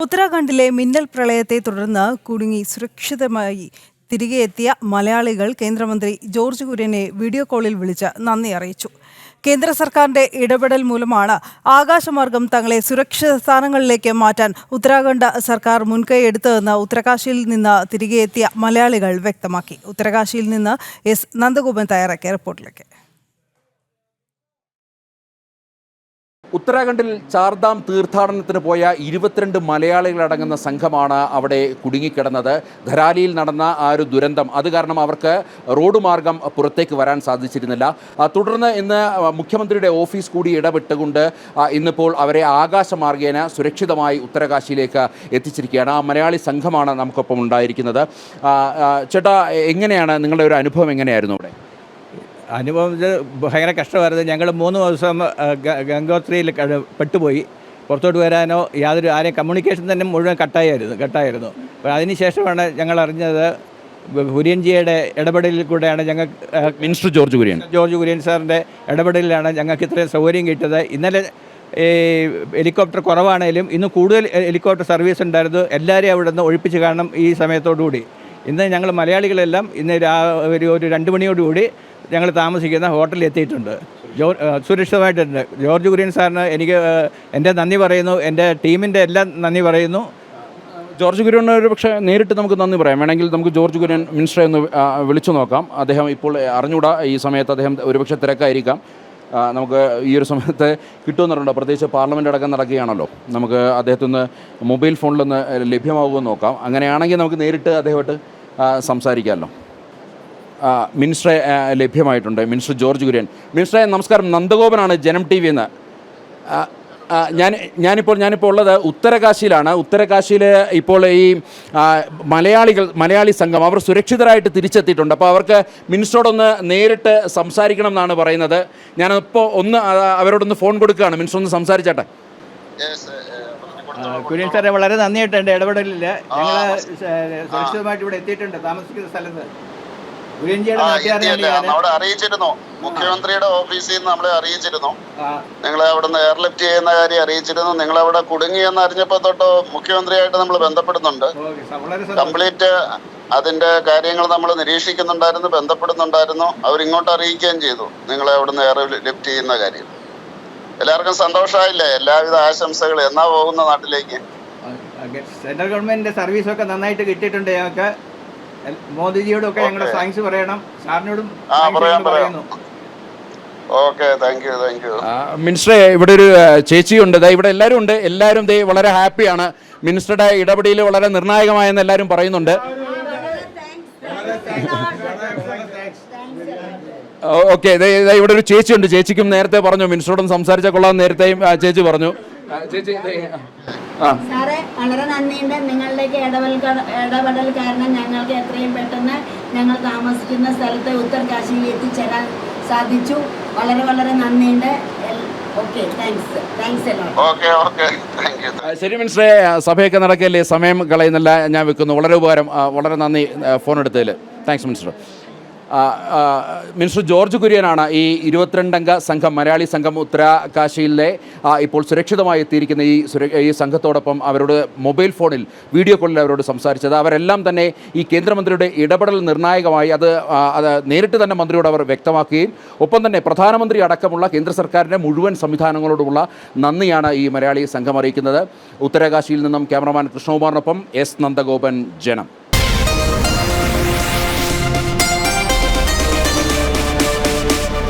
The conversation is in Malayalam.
ഉത്തരാഖണ്ഡിലെ മിന്നൽ പ്രളയത്തെ തുടർന്ന് കുടുങ്ങി സുരക്ഷിതമായി തിരികെ എത്തിയ മലയാളികൾ കേന്ദ്രമന്ത്രി ജോർജ് കുര്യനെ വീഡിയോ കോളിൽ വിളിച്ച് നന്ദി അറിയിച്ചു. കേന്ദ്ര സർക്കാരിന്റെ ഇടപെടൽ മൂലമാണ് ആകാശമാർഗം തങ്ങളെ സുരക്ഷിത സ്ഥാനങ്ങളിലേക്ക് മാറ്റാൻ ഉത്തരാഖണ്ഡ് സർക്കാർ മുൻകൈ എടുത്തതെന്ന് ഉത്തരകാശിയിൽ നിന്ന് തിരികെ എത്തിയ മലയാളികൾ വ്യക്തമാക്കി. ഉത്തരകാശിയിൽ നിന്ന് എസ്. നന്ദഗോപൻ തയ്യാറാക്കിയ റിപ്പോർട്ടിലേക്ക്. ഉത്തരാഖണ്ഡിൽ ചാർധാം തീർത്ഥാടനത്തിന് പോയ ഇരുപത്തിരണ്ട് മലയാളികളടങ്ങുന്ന സംഘമാണ് അവിടെ കുടുങ്ങിക്കിടന്നത്. ധരാലിയിൽ നടന്ന ആ ഒരു ദുരന്തം അത് കാരണം അവർക്ക് റോഡ് മാർഗം പുറത്തേക്ക് വരാൻ സാധിച്ചിരുന്നില്ല. തുടർന്ന് ഇന്ന് മുഖ്യമന്ത്രിയുടെ ഓഫീസ് കൂടി ഇടപെട്ടുകൊണ്ട് ഇന്നിപ്പോൾ അവരെ ആകാശമാർഗേന സുരക്ഷിതമായി ഉത്തരകാശിയിലേക്ക് എത്തിച്ചിരിക്കുകയാണ്. ആ മലയാളി സംഘമാണ് നമുക്കൊപ്പം ഉണ്ടായിരിക്കുന്നത്. ചേട്ടാ എങ്ങനെയാണ് നിങ്ങളുടെ ഒരു അനുഭവം എങ്ങനെയായിരുന്നു അവിടെ? അനുഭവം ഇത് ഭയങ്കര കഷ്ടമായിരുന്നു. ഞങ്ങൾ മൂന്ന് ദിവസം ഗംഗോത്രിയിൽ പെട്ടുപോയി. പുറത്തോട്ട് വരാനോ യാതൊരു ആരെയും കമ്മ്യൂണിക്കേഷൻ തന്നെ മുഴുവൻ കട്ടായിരുന്നു കട്ടായിരുന്നു. അപ്പോൾ അതിനുശേഷമാണ് ഞങ്ങൾ അറിഞ്ഞത് കുര്യൻജിയുടെ ഇടപെടലിൽ കൂടെയാണ് ഞങ്ങൾ minister George Kurian. George Kurian സാറിന്റെ ഇടപെടലിലാണ് ഞങ്ങൾക്ക് ഇത്രയും സൗകര്യം കിട്ടിയത്. ഇന്നലെ ഈ ഹെലികോപ്റ്റർ കുറവാണേലും ഇന്ന് കൂടുതൽ ഹെലികോപ്റ്റർ സർവീസ് ഉണ്ടായിരുന്നു. എല്ലാവരെയും അവിടെ നിന്ന് ഒഴിപ്പിച്ച് കാണണം ഈ സമയത്തോടുകൂടി. ഇന്ന് ഞങ്ങൾ മലയാളികളെല്ലാം ഇന്ന് ഒരു ഒരു രണ്ട് മണിയോടുകൂടി ഞങ്ങൾ താമസിക്കുന്ന ഹോട്ടലിൽ എത്തിയിട്ടുണ്ട്. ജോ സുരക്ഷിതമായിട്ടുണ്ട് ജോർജ് കുര്യൻ സാറിന് എനിക്ക് എന്റെ നന്ദി പറയുന്നു. എന്റെ ടീമിന്റെ എല്ലാം നന്ദി പറയുന്നു. ജോർജ് കുര്യൻ ഒരു പക്ഷേ നേരിട്ട് നമുക്ക് നന്ദി പറയാം. വേണമെങ്കിൽ നമുക്ക് ജോർജ് കുര്യൻ മിനിസ്റ്ററെ ഒന്ന് വിളിച്ചു നോക്കാം. അദ്ദേഹം ഇപ്പോൾ അറിഞ്ഞൂടാ ഈ സമയത്ത് അദ്ദേഹം ഒരുപക്ഷെ തിരക്കായിരിക്കാം. നമുക്ക് ഈ ഒരു സമയത്ത് കിട്ടുമെന്നുണ്ടോ? പ്രത്യേകിച്ച് പാർലമെന്റ് അടക്കം നടക്കുകയാണല്ലോ. നമുക്ക് അദ്ദേഹത്തിന് മൊബൈൽ ഫോണിലൊന്ന് ലഭ്യമാകുമെന്ന് നോക്കാം. അങ്ങനെയാണെങ്കിൽ നമുക്ക് നേരിട്ട് അദ്ദേഹമായിട്ട് സംസാരിക്കാമല്ലോ. മിനിസ്റ്ററെ ലഭ്യമായിട്ടുണ്ട്. Minister George Kurian. മിനിസ്റ്ററെ നമസ്കാരം. നന്ദഗോപനാണ് ജനം ടി വി എന്ന് ഞാൻ ഞാനിപ്പോൾ ഞാനിപ്പോൾ ഉള്ളത് ഉത്തരകാശിയിലാണ്. ഉത്തരകാശിയിൽ ഇപ്പോൾ ഈ മലയാളികൾ മലയാളി സംഘം അവർ സുരക്ഷിതരായിട്ട് തിരിച്ചെത്തിയിട്ടുണ്ട്. അപ്പോൾ അവർക്ക് മിനിസ്റ്ററോടൊന്ന് നേരിട്ട് സംസാരിക്കണം എന്നാണ് പറയുന്നത്. ഞാനിപ്പോൾ ഒന്ന് അവരോടൊന്ന് ഫോൺ കൊടുക്കുകയാണ്. മിനിസ്റ്റർ ഒന്ന് സംസാരിച്ചേട്ടെ. കുര്യൻ സാറെ വളരെ നന്ദിയായിട്ടുണ്ട് ഇടപെടലിൽ ഞങ്ങൾ സുരക്ഷിതമായിട്ട് ഇവിടെ എത്തിയിട്ടുണ്ട്. താമസിക്കുന്ന സ്ഥലത്ത്. അവിടെ അറിയിച്ചിരുന്നു. മുഖ്യമന്ത്രിയുടെ ഓഫീസിൽ നിന്ന് നമ്മളെ അറിയിച്ചിരുന്നു. നിങ്ങളെ അവിടുന്ന് എയർലിഫ്റ്റ് ചെയ്യുന്ന കാര്യം അറിയിച്ചിരുന്നു. നിങ്ങൾ അവിടെ കുടുങ്ങിയെന്ന് അറിഞ്ഞപ്പോ തൊട്ട് മുഖ്യമന്ത്രിയായിട്ട് നമ്മൾ ബന്ധപ്പെടുന്നുണ്ട്. കംപ്ലീറ്റ് അതിന്റെ കാര്യങ്ങൾ നമ്മൾ നിരീക്ഷിക്കുന്നുണ്ടായിരുന്നു ബന്ധപ്പെടുന്നുണ്ടായിരുന്നു. അവരിങ്ങോട്ട് അറിയിക്കുകയും ചെയ്തു. നിങ്ങളെ അവിടുന്ന് എയർ ലിഫ്റ്റ് ചെയ്യുന്ന കാര്യം. എല്ലാവർക്കും സന്തോഷമായില്ലേ? എല്ലാവിധ ആശംസകൾ എന്നാ പോകുന്ന നാട്ടിലേക്ക്? സെൻട്രൽ ഗവൺമെന്റിന്റെ സർവീസൊക്കെ നന്നായിട്ട് കിട്ടിയിട്ടുണ്ട്. ഞങ്ങൾക്ക് എൽ- മോദിജിയോടൊക്കെ ഞങ്ങളുടെ. താങ്ക്സ് പറയണം. സാറിനോടും ആ, പറയാം, പറയാം. പറയുന്നു. മിനിസ്റ്ററെ ഇവിടെ ഒരു ചേച്ചിയുണ്ട്. ദാ ഇവിടെ എല്ലാവരും ഉണ്ട്. എല്ലാവരും ദേ വളരെ ഹാപ്പിയാണ്. മിനിസ്റ്ററുടെ ഇടപെടിയിൽ വളരെ നിർണായകമായെന്ന് എല്ലാവരും പറയുന്നുണ്ട്. ഓക്കെ. ഇവിടെ ഒരു ചേച്ചിയുണ്ട്. ചേച്ചിക്കും നേരത്തെ പറഞ്ഞു. മിനിസ്റ്ററോടും സംസാരിച്ച കൊള്ളാം. നേരത്തെയും ചേച്ചി പറഞ്ഞു. ചേച്ചി ദേ, ആ. സാറേ വളരെ നന്ദിയുണ്ട്. നിങ്ങളുടെയൊക്കെ ഇടപെടൽ ഇടപെടൽ കാരണം ഞങ്ങൾക്ക് എത്രയും പെട്ടെന്ന് ഞങ്ങൾ താമസിക്കുന്ന സ്ഥലത്ത് ഉത്തർകാശിയിൽ എത്തിച്ചേരാൻ സാധിച്ചു. വളരെ വളരെ നന്ദിയുണ്ട്. ഓക്കെ താങ്ക്സ് താങ്ക്സ് എല്ലാം ഓക്കെ ഓക്കെ. താങ്ക് യു ശരി മിനിസ്റ്ററെ സഭയൊക്കെ നടക്കല്ലേ സമയം കളയുന്നില്ല. ഞാൻ വെക്കുന്നു. വളരെ ഉപകാരം. വളരെ നന്ദി ഫോൺ എടുത്തതിൽ താങ്ക്സ് മിനിസ്റ്റർ. മിനിസ്റ്റർ ജോർജ് കുര്യനാണ് ഈ ഇരുപത്തിരണ്ടംഗ സംഘം മലയാളി സംഘം ഉത്തരാകാശിയിലെ ഇപ്പോൾ സുരക്ഷിതമായി എത്തിയിരിക്കുന്ന ഈ ഈ സംഘത്തോടൊപ്പം അവരോട് മൊബൈൽ ഫോണിൽ വീഡിയോ കോളിൽ അവരോട് സംസാരിച്ചത്. അവരെല്ലാം തന്നെ ഈ കേന്ദ്രമന്ത്രിയുടെ ഇടപെടൽ നിർണായകമായി അത് അത് നേരിട്ട് തന്നെ മന്ത്രിയോട് അവർ വ്യക്തമാക്കുകയും ഒപ്പം തന്നെ പ്രധാനമന്ത്രി അടക്കമുള്ള കേന്ദ്ര സർക്കാരിന്റെ മുഴുവൻ സംവിധാനങ്ങളോടുമുള്ള നന്ദിയാണ് ഈ മലയാളി സംഘം അറിയിക്കുന്നത്. ഉത്തരകാശിയിൽ നിന്നും ക്യാമറമാൻ കൃഷ്ണകുമാറിനൊപ്പം എസ്. നന്ദഗോപൻ ജനം.